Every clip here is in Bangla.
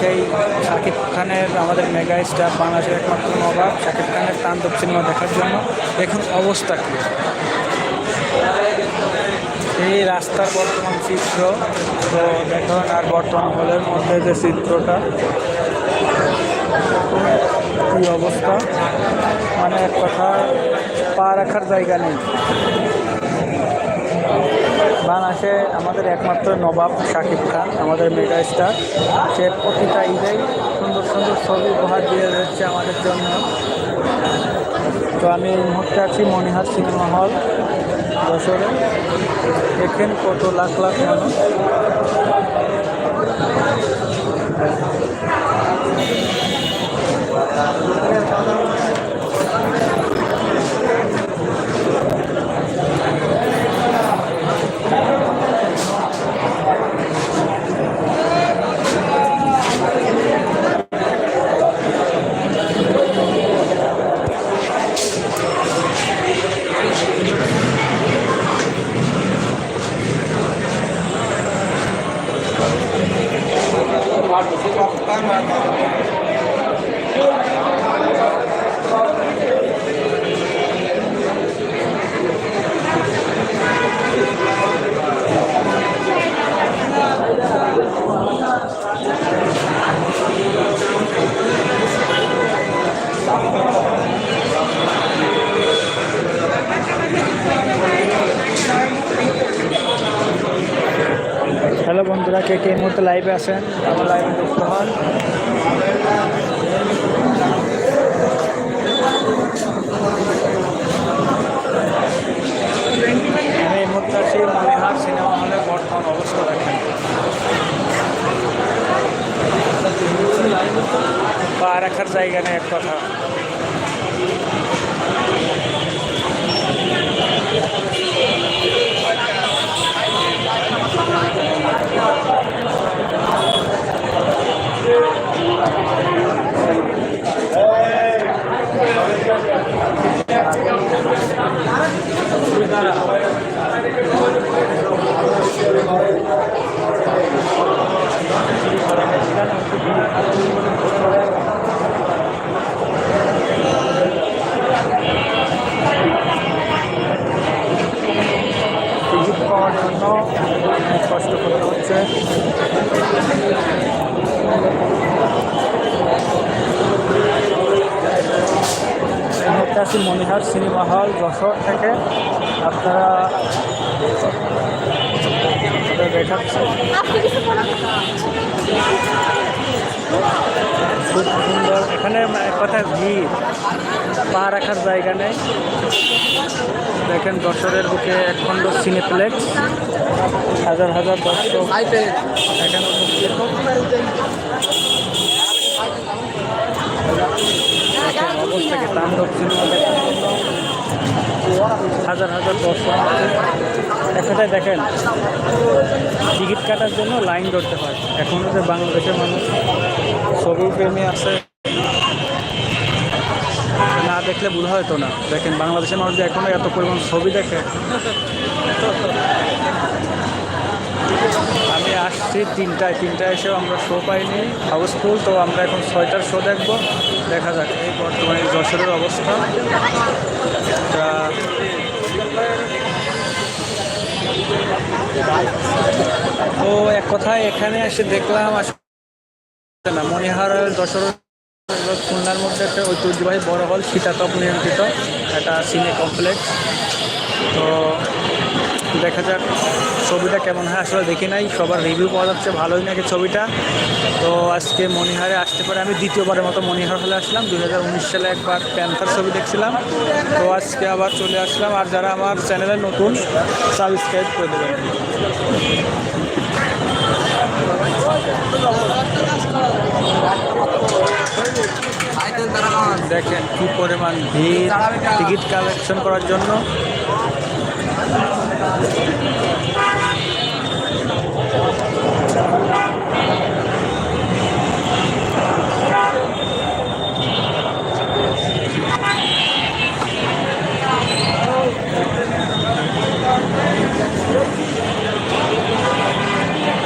সেই শাকিব খানের, আমাদের মেগা স্টার বাংলাদেশের একমাত্র নবাব শাকিব খানের তাণ্ডব সিনেমা দেখার জন্য। এখন অবস্থা কী। এই রাস্তার বর্তমান চিত্র, তো দেখুন আর বর্তমান হলের মধ্যে যে চিত্রটা, কি অবস্থা। মানে এক কথা, পা রাখার জায়গা নেই। বাংলাদেশে আমাদের একমাত্র নবাব শাকিব খান, আমাদের মেগা স্টার সে প্রতিটা ঈদেই সুন্দর সুন্দর ছবি উপহার দিয়ে যাচ্ছে আমাদের জন্য। তো আমি এই মুহূর্তে আছি মনিহার সিনেমা হল, যশোরে। দেখেন কত লাখ লাখ মানুষ। কে কে মুহূর্তে লাইভে আছেন? আমার লাইভে যুক্ত হন। আমি এই আছি মনিহার সিনেমা হলের বর্তমান অবস্থা দেখেন। পা রাখার জায়গা নেই এক কথা টিকিট পাওয়ার জন্য অনেক কষ্ট করতে হচ্ছে মুহূর্তে আছি মনিহার সিনেমা হল, যশোর থেকে। আপনারা এটা খুব সুন্দর এখানে কথা, ভিড়। পা রাখার জায়গা নেই। দেখেন যশোরের বুকে এক খণ্ড সিনেপ্লেক্স। হাজার হাজার দর্শক এখানে অবস্থাকে হাজার হাজার দর্শক এক কথায় দেখেন, টিকিট কাটার জন্য লাইন ধরতে হয়। এখনও যে বাংলাদেশের মানুষ ছবি প্রেমী আছে, না দেখলে ভুল হয়তো না। দেখেন, বাংলাদেশের মানুষ যে এখনও এত পরিমাণ ছবি দেখে। আসছি, তিনটায় তিনটায় এসেও আমরা শো পাইনি। হাউসফুল তো আমরা এখন ছয়টার শো দেখব। দেখা যাক এই বর্তমানে যশোরের অবস্থা। তা এক কথায় এখানে এসে দেখলাম আসলে না মনিহার যশোর, খুলনার মধ্যে একটা ঐতিহ্যবাহী বড় হল শীতাতপ নিয়ন্ত্রিত, একটা সিনে কমপ্লেক্স তো দেখা যাক ছবিটা কেমন হয়। আসলে দেখি নাই, সবার রিভিউ পাওয়া যাচ্ছে, ভালোই নাকি ছবিটা। তো আজকে মনিহারে আসতে পারে, আমি দ্বিতীয়বারের মতো মনিহার হলে আসলাম। দু হাজার উনিশ সালে একবার প্যান্থার ছবি দেখছিলাম। তো আজকে আবার চলে আসলাম। আর যারা আমার চ্যানেলে নতুন সাবস্ক্রাইব করে দেবেন। দেখেন কি পরিমাণ ভিড়, টিকিট কালেকশন করার জন্য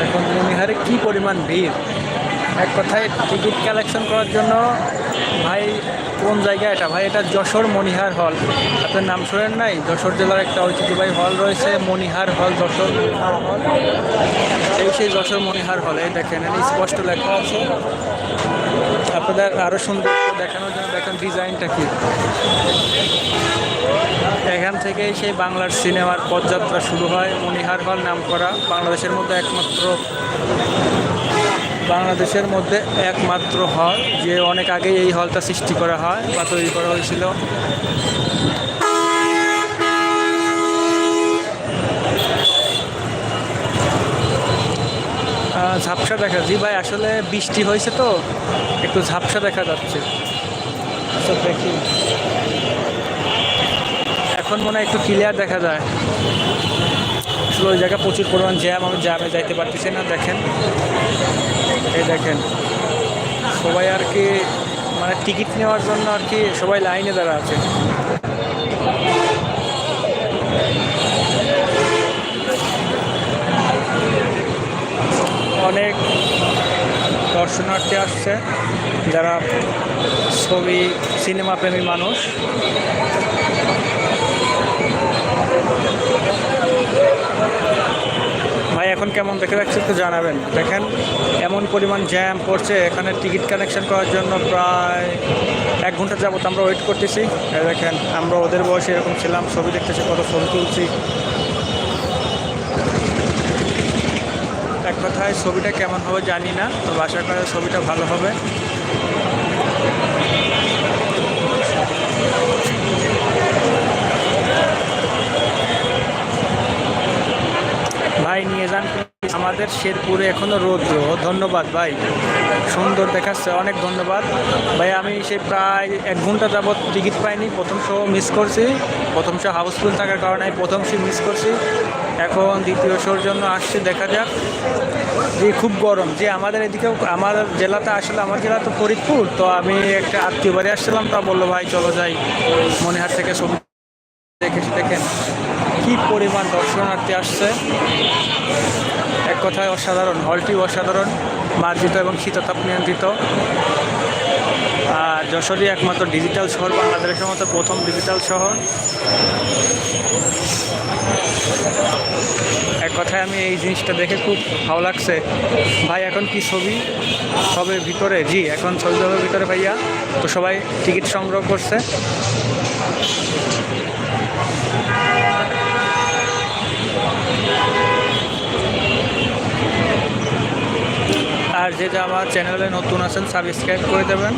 এখন মনিহারে কি পরিমাণ ভিড়। এক কথায় টিকিট কালেকশন করার জন্য ভাই কোন জায়গা এটা? ভাই এটা যশোর মনিহার হল আপনার নাম শোনেন নাই? যশোর জেলার একটা ঐতিহ্যবাহী হল রয়েছে মনিহার হল যশোর হল এই সেই যশোর মনিহার হল এই দেখেন স্পষ্ট লেখা আছে। আপনাদের আরও সুন্দর দেখানোর দেখেন ডিজাইনটা কি? এখান থেকেই সেই বাংলার সিনেমার পদযাত্রা শুরু হয়। মণিহার হল নাম করা বাংলাদেশের মধ্যে একমাত্র বাংলাদেশের মধ্যে একমাত্র হল, যে অনেক আগে এই হলটা সৃষ্টি করা হয় বা তৈরি করা হয়েছিল। ঝাপসা দেখা জি ভাই, আসলে বৃষ্টি হয়েছে তো? একটু ঝাপসা দেখা যাচ্ছে। আচ্ছা দেখি। এখন মনে হয় একটু ক্লিয়ার দেখা যায়। আসলে ওই জায়গায় প্রচুর পরিমাণ জ্যাম আমি জ্যামে যাইতে পারতেছি না, দেখেন। এই দেখেন, সবাই আর কি মানে টিকিট নেওয়ার জন্য আর কি সবাই লাইনে দাঁড়া আছে। অনেক দর্শনার্থী আসছে, যারা ছবি সিনেমা প্রেমী মানুষ। ভাই, এখন কেমন? দেখে যাচ্ছে একটু জানাবেন। দেখেন, এমন পরিমাণ জ্যাম পড়ছে এখানে টিকিট কানেকশন করার জন্য প্রায় এক ঘণ্টা যাবত আমরা ওয়েট করতেছি। দেখেন, আমরা ওদের বয়সে এরকম ছিলাম, ছবি দেখতেছি, কত ছবি তুলছি। এক কথায় ছবিটা কেমন হবে জানি না তো আশা করে ছবিটা ভালো হবে। ভাই, নিয়ে যান আমাদের শেরপুরে এখনও রৌদ্র। ধন্যবাদ ভাই। সুন্দর দেখাচ্ছে, অনেক ধন্যবাদ। ভাই, আমি সে প্রায় এক ঘণ্টা যাবৎ টিকিট পাইনি। প্রথম শো মিস করছি। প্রথম শো হাউসফুল থাকার কারণে প্রথম শো মিস করছি। এখন দ্বিতীয় শোর জন্য আসছে, দেখা যাক। যে খুব গরম, যে আমাদের এদিকেও, আমার জেলাতে আসলে, আমার জেলা তো ফরিদপুর, তো আমি একটা আত্মীয় বাড়ি আসছিলাম, তা বলল, ভাই, চলো যাই। মনিহার থেকে ছবি দেখেছি দেখেন, কি পরিমাণ দর্শনার্থী আসছে। এক কথায় অসাধারণ, হলটি অসাধারণ, মার্জিত এবং শীততাপ নিয়ন্ত্রিত। আর যশোরই একমাত্র ডিজিটাল শহর, বাংলাদেশের মতো প্রথম ডিজিটাল শহর। এক কথায় আমি এই জিনিসটা দেখে খুব ভালো লাগছে। ভাই, এখন কি ছবি? হবে ভিতরে। জি, এখন ছবি হবে ভিতরে ভাইয়া। তো সবাই টিকিট সংগ্রহ করছে। আর যেটা আমার চ্যানেলে নতুন আছেন সাবস্ক্রাইব করে দেবেন।